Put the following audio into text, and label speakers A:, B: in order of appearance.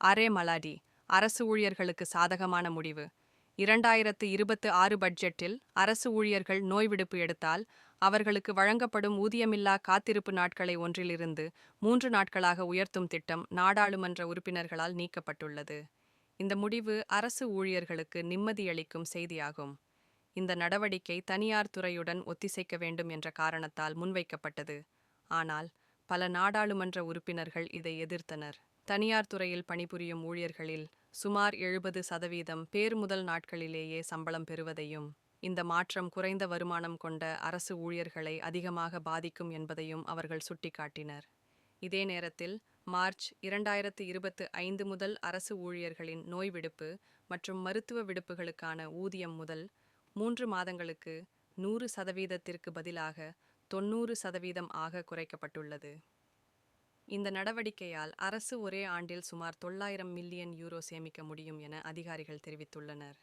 A: Array மலாடி அரசு ஊழியர்களுக்கு சாதகமான முடிவு. இரண்டாயிரத்து இருபத்து ஆறு பட்ஜெட்டில் அரசு ஊழியர்கள் நோய் விடுப்பு எடுத்தால் அவர்களுக்கு வழங்கப்படும் ஊதியமில்லா காத்திருப்பு நாட்களை ஒன்றிலிருந்து மூன்று நாட்களாக உயர்த்தும் திட்டம் நாடாளுமன்ற உறுப்பினர்களால் நீக்கப்பட்டுள்ளது. இந்த முடிவு அரசு ஊழியர்களுக்கு நிம்மதியளிக்கும் செய்தியாகும். இந்த நடவடிக்கை தனியார் துறையுடன் ஒத்திசைக்க வேண்டும் என்ற காரணத்தால் முன்வைக்கப்பட்டது. ஆனால் பல நாடாளுமன்ற உறுப்பினர்கள் இதை எதிர்த்தனர். தனியார் துறையில் பணிபுரியும் ஊழியர்களில் சுமார் எழுபது சதவீதம் பேர் முதல் நாட்களிலேயே சம்பளம் பெறுவதையும் இந்த மாற்றம் குறைந்த வருமானம் கொண்ட அரசு ஊழியர்களை அதிகமாக பாதிக்கும் என்பதையும் அவர்கள் சுட்டிக்காட்டினர். இதே நேரத்தில் மார்ச் இரண்டாயிரத்து இருபத்து ஐந்து முதல் அரசு ஊழியர்களின் நோய் விடுப்பு மற்றும் மருத்துவ விடுப்புகளுக்கான ஊதியம் முதல் மூன்று மாதங்களுக்கு நூறு சதவீதத்திற்கு பதிலாக தொண்ணூறு சதவீதம் ஆக குறைக்கப்பட்டுள்ளது. இந்த நடவடிக்கையால் அரசு ஒரே ஆண்டில் சுமார் தொள்ளாயிரம் மில்லியன் யூரோ சேமிக்க முடியும் என அதிகாரிகள் தெரிவித்துள்ளனர்.